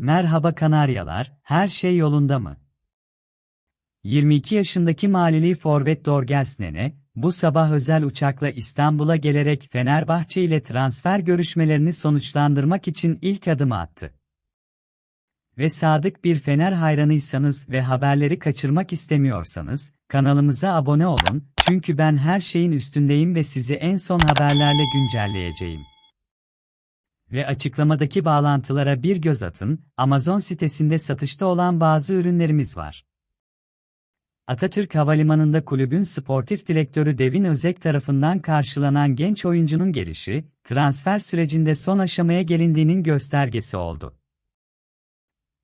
Merhaba Kanaryalar, her şey yolunda mı? 22 yaşındaki malili forvet Dorgels Nene, bu sabah özel uçakla İstanbul'a gelerek Fenerbahçe ile transfer görüşmelerini sonuçlandırmak için ilk adımı attı. Ve sadık bir Fener hayranıysanız ve haberleri kaçırmak istemiyorsanız, kanalımıza abone olun, çünkü ben her şeyin üstündeyim ve sizi en son haberlerle güncelleyeceğim. Ve açıklamadaki bağlantılara bir göz atın, Amazon sitesinde satışta olan bazı ürünlerimiz var. Atatürk Havalimanı'nda kulübün sportif direktörü Devin Özek tarafından karşılanan genç oyuncunun gelişi, transfer sürecinde son aşamaya gelindiğinin göstergesi oldu.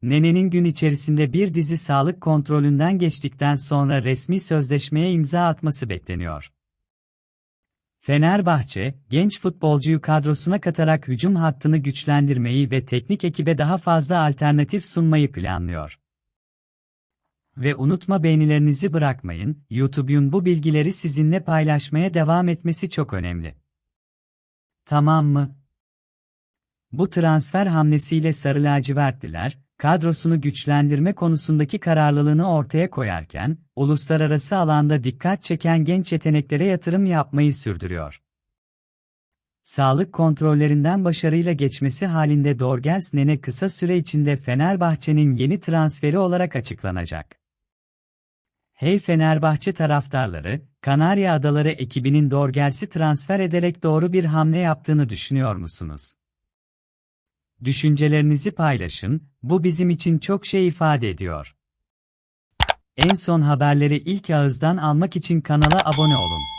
Nene'nin gün içerisinde bir dizi sağlık kontrolünden geçtikten sonra resmi sözleşmeye imza atması bekleniyor. Fenerbahçe, genç futbolcuyu kadrosuna katarak hücum hattını güçlendirmeyi ve teknik ekibe daha fazla alternatif sunmayı planlıyor. Ve unutma beğenilerinizi bırakmayın, YouTube'un bu bilgileri sizinle paylaşmaya devam etmesi çok önemli. Tamam mı? Bu transfer hamlesiyle Sarı Lacivertliler, kadrosunu güçlendirme konusundaki kararlılığını ortaya koyarken, uluslararası alanda dikkat çeken genç yeteneklere yatırım yapmayı sürdürüyor. Sağlık kontrollerinden başarıyla geçmesi halinde Dorgels Nene kısa süre içinde Fenerbahçe'nin yeni transferi olarak açıklanacak. Hey Fenerbahçe taraftarları, Kanarya Adaları ekibinin Dorgels'i transfer ederek doğru bir hamle yaptığını düşünüyor musunuz? Düşüncelerinizi paylaşın, bu bizim için çok şey ifade ediyor. En son haberleri ilk ağızdan almak için kanala abone olun.